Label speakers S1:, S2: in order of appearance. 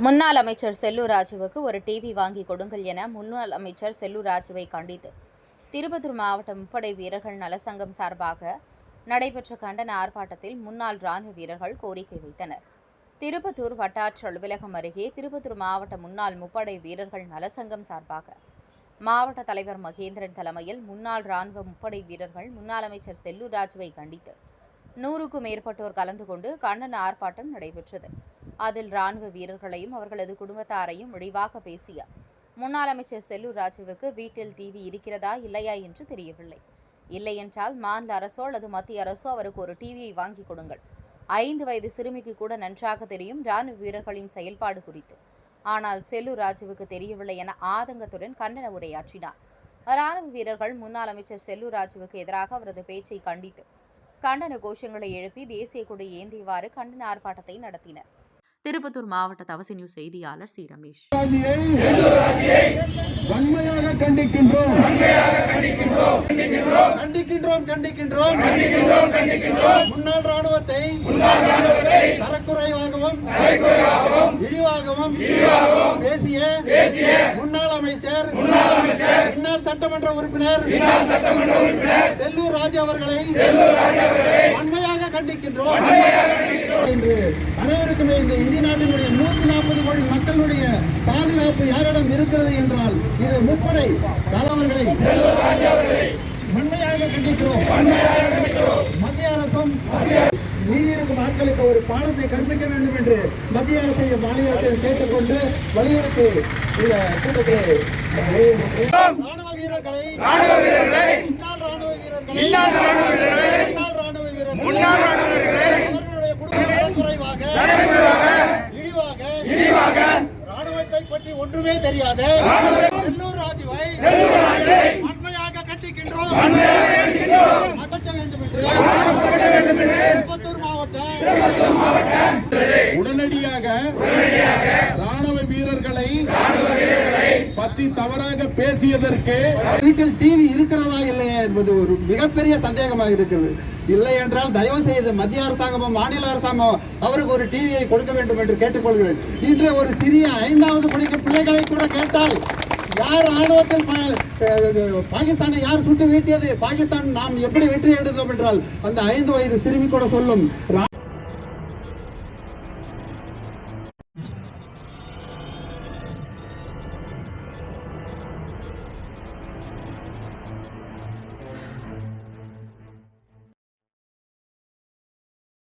S1: முன்னாள் அமைச்சர் செல்லூர் ராஜுவுக்கு ஒரு டிவி வாங்கி கொடுங்கள் என முன்னாள் அமைச்சர் செல்லூர் ராஜுவை கண்டித்து. திருப்பத்தூர் மாவட்ட முப்படை வீரர்கள் நலசங்கம் சார்பாக நடைபெற்ற கண்டன ஆர்ப்பாட்டத்தில் முன்னாள் ராணுவ வீரர்கள் கோரிக்கை வைத்தனர். திருப்பத்தூர் வட்டாட்சி அலுவலகம் அருகே திருப்பத்தூர் மாவட்ட முன்னாள் முப்படை வீரர்கள் நலசங்கம் சார்பாக மாவட்ட தலைவர் மகேந்திரன் தலைமையில் முன்னாள் ராணுவ முப்படை வீரர்கள் முன்னாள் அமைச்சர் செல்லூர் ராஜுவை கண்டித்து. நூறுக்கும் மேற்பட்டோர் கலந்து கொண்டு கண்டன ஆர்ப்பாட்டம் நடைபெற்றது. அதில் ராணுவ வீரர்களையும் அவர்களது குடும்பத்தாரையும் இழிவாக பேசிய முன்னாள் அமைச்சர் செல்லூர் ராஜுவுக்கு வீட்டில் டிவி இருக்கிறதா இல்லையா என்று தெரியவில்லை. இல்லை என்றால் மாநில அரசோ அல்லது மத்திய அரசோ அவருக்கு ஒரு டிவியை வாங்கி கொடுங்கள். ஐந்து வயது சிறுமிக்கு கூட நன்றாக தெரியும் ராணுவ வீரர்களின் செயல்பாடு குறித்து. ஆனால் செல்லூர் ராஜுவுக்கு தெரியவில்லை என ஆதங்கத்துடன் கண்டன உரையாற்றினார். ராணுவ வீரர்கள் முன்னாள் அமைச்சர் செல்லூர் ராஜுவுக்கு எதிராக அவரது பேச்சை கண்டித்து கண்டன கோஷங்களை எழுப்பி தேசிய கொடி ஏந்தியவாறு கண்டன ஆர்ப்பாட்டத்தை நடத்தினர். திருப்பத்தூர் மாவட்ட தவசி நியூஸ் செய்தியாளர் சி. ரமேஷ்.
S2: வன்மையாக கண்டிக்கின்றோம் கண்டிக்கின்றோம். கண்டிக்கின்றோம் முன்னாள் ராணுவத்தை தரக்குறைவாகவும் இழிவாகவும் பேசிய முன்னாள் அமைச்சர் முன்னாள் சட்டமன்ற உறுப்பினர் செல்லூர் ராஜு அவர்களை கண்டிக்கின்றோம். என்று அனைவருக்குமே இந்த இந்திய நாட்டினுடைய நூத்தி நாற்பது கோடி மக்களுடைய பாதுகாப்பு யாரிடம் இருக்கிறது என்றால் இது முப்படை தலைவர்களை வன்மையாக கண்டிக்கிறோம். மத்திய அரசும் மீதி இருக்கும் ஆட்களுக்கு ஒரு பாடத்தை கற்பிக்க வேண்டும் என்று மத்திய அரசையும் மாநில அரசையும் கேட்டுக்கொண்டு வலியுறுத்தி இந்த கூட்டத்தை ராணுவ வீரர்களை முன்னாள் ராணுவ வீரர்களை முன்னாள் ராணுவ வீரர்களை அவர்களுடைய குடும்ப இழிவாக ராணுவத்தை பற்றி ஒன்றுமே தெரியாது. செல்லூர் ராஜுவை வன்மையாக கண்டிக்கின்றோம். அகற்ற வேண்டும் என்று திருப்பத்தூர் மாவட்டம்
S3: உடனடியாக ராணுவ வீரர்களை பற்றி தவறாக பேசியதற்கு
S2: வீட்டில் டிவி இருக்கிறதா இல்லையா என்பது ஒரு மிகப்பெரிய சந்தேகமாக இருக்கிறது. இல்லை என்றால் தயவு செய்து மத்திய அரசாங்கமும் மாநில அரசாங்கமும் அவருக்கு ஒரு டிவியை கொடுக்க வேண்டும் என்று கேட்டுக்கொள்கிறேன். இன்று ஒரு சிறிய ஐந்தாவது படிக்கும் பிள்ளைகளை கூட கேட்டால் யார் ஆணவத்தில் பாகிஸ்தானை யார் சுட்டு வீழ்த்தியது? பாகிஸ்தான் நாம் எப்படி வெற்றி எடுத்தோம் என்றால் அந்த ஐந்து வயது சிறுமி கூட சொல்லும்.